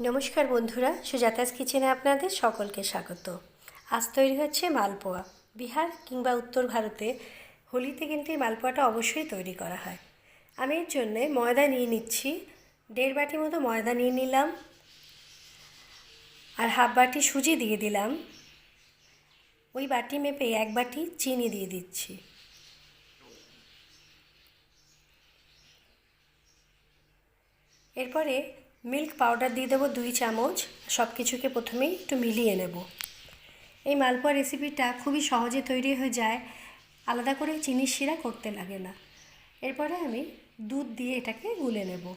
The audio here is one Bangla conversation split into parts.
নমস্কার বন্ধুরা, সুজাতাস কিচেনে আপনাদের সকলকে স্বাগত। আজ তৈরি হচ্ছে মালপোয়া। বিহার কিংবা উত্তর ভারতে হোলিতে কিন্তু এই মালপোয়াটা অবশ্যই তৈরি করা হয়। আমি এর জন্যে ময়দা নিয়ে নিচ্ছি। দেড় বাটি মতো ময়দা নিয়ে নিলাম। আর হাফ বাটি সুজি দিয়ে দিলাম। ওই বাটি মেপে এক বাটি চিনি দিয়ে দিচ্ছি। এরপরে মিল্ক পাউডার দিয়ে দেবো দুই চামচ, সব কিছুকে প্রথমেই একটু মিলিয়ে নেব। এই মালপোয়া রেসিপিটা খুবই সহজে তৈরি হয়ে যায়, আলাদা করে চিনির শিরা করতে লাগে না। এরপরে আমি দুধ দিয়ে এটাকে গুলে নেব।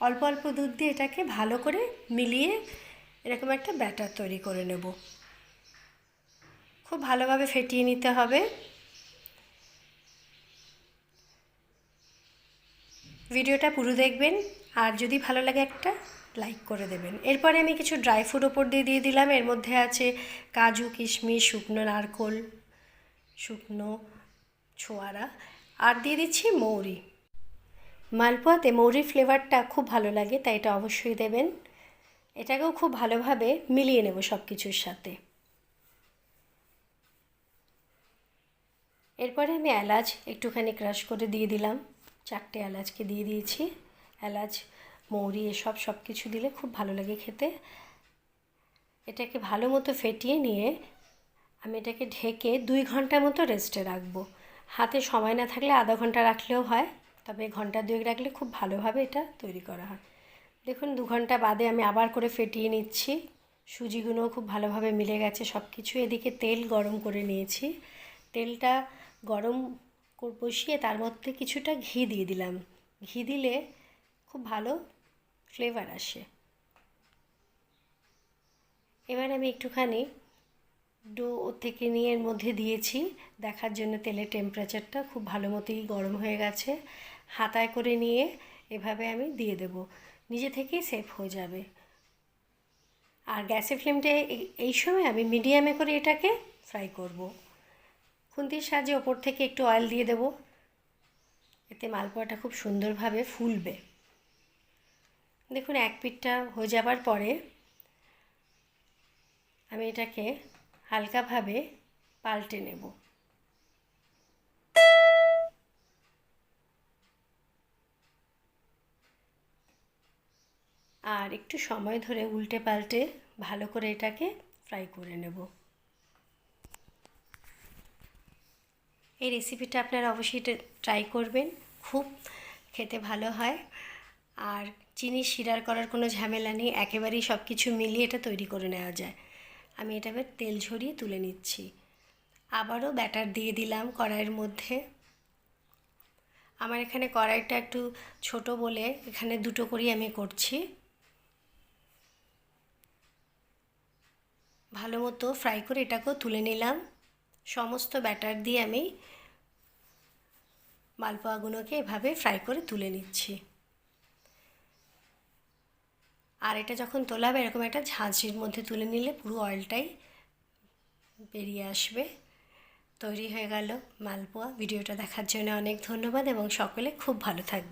অল্প অল্প দুধ দিয়ে এটাকে ভালো করে মিলিয়ে এরকম একটা ব্যাটার তৈরি করে নেব। খুব ভালোভাবে ফেটিয়ে নিতে হবে। ভিডিওটা পুরো দেখবেন, আর যদি ভালো লাগে একটা লাইক করে দেবেন। এরপরে আমি কিছু ড্রাই ফ্রুট ওপর দিয়ে দিয়ে দিলাম। এর মধ্যে আছে কাজু, কিশমিশ, শুকনো নারকোল, শুকনো ছোয়ারা, আর দিয়ে দিচ্ছি মৌরি। মালপোয়াতে মৌরির ফ্লেভারটা খুব ভালো লাগে, তাই এটা অবশ্যই দেবেন। এটাকেও খুব ভালোভাবে মিলিয়ে নেব সব কিছুর সাথে। এরপরে আমি এলাচ একটুখানি ক্রাশ করে দিয়ে দিলাম। চারটে এলাচকে দিয়ে দিয়েছি। এলাচ, মৌরি এসব সব কিছু দিলে খুব ভালো লাগে খেতে। এটাকে ভালো মতো ফেটিয়ে নিয়ে আমি এটাকে ঢেকে দুই ঘণ্টা মতো রেস্টে রাখব। হাতে সময় না থাকলে আধা ঘণ্টা রাখলেও হয়, তবে ঘণ্টা দুয়েক রাখলে খুব ভালোভাবে এটা তৈরি করা হয়। দেখুন, দু ঘণ্টা বাদে আমি আবার করে ফেটিয়ে নিচ্ছি। সুজিগুলো খুব ভালোভাবে মিলে গেছে সব কিছু এদিকে তেল গরম করে নিয়েছি। তেলটা গরম বসিয়ে তার মধ্যে কিছুটা ঘি দিয়ে দিলাম। ঘি দিলে খুব ভালো ফ্লেভার আসে। এবার আমি একটুখানি ডো থেকে নিয়ে এর মধ্যে দিয়েছি। দেখার জন্য তেলের টেম্পারেচারটা খুব ভালো মতোই গরম হয়ে গেছে। হাতায় করে নিয়ে এভাবে আমি দিয়ে দেব। নিজে থেকেই সেফ হয়ে যাবে। আর গ্যাসের ফ্লেমটা এই সময় আমি মিডিয়ামে করে এটাকে ফ্রাই করব। খুন্তির সাহায্যে ওপর থেকে একটু অয়েল দিয়ে দেব। এতে মালপোয়াটা খুব সুন্দরভাবে ফুলবে। দেখুন, এক পিঠটা হয়ে যাবার পরে আমি এটাকে হালকাভাবে পাল্টে নেব। আর একটু সময় ধরে উল্টে পাল্টে ভালো করে এটাকে ফ্রাই করে নেব। এই রেসিপিটা আপনারা অবশ্যই ট্রাই করবেন। খুব খেতে ভালো হয়। আর চিনি শিরার করার কোনো ঝামেলা নেই। একেবারেই সব কিছু মিলিয়ে এটা তৈরি করে নেওয়া যায়। আমি এটা এবার তেল ঝরিয়ে তুলে নিচ্ছি। আবারও ব্যাটার দিয়ে দিলাম কড়াইয়ের মধ্যে। আমার এখানে কড়াইটা একটু ছোট বলে এখানে দুটো করেই আমি করছি। ভালো মতো ফ্রাই করে এটাকেও তুলে নিলাম। সমস্ত ব্যাটার দিয়ে আমি মালপোয়াগুলোকে এভাবে ফ্রাই করে তুলে নিচ্ছি। আর এটা যখন তোলা হবে এরকম একটা ঝাঁঝির মধ্যে তুলে নিলে পুরো অয়েলটাই বেরিয়ে আসবে। তৈরি হয়ে গেল মালপোয়া। ভিডিওটা দেখার জন্য অনেক ধন্যবাদ এবং সকলে খুব ভালো থাকবে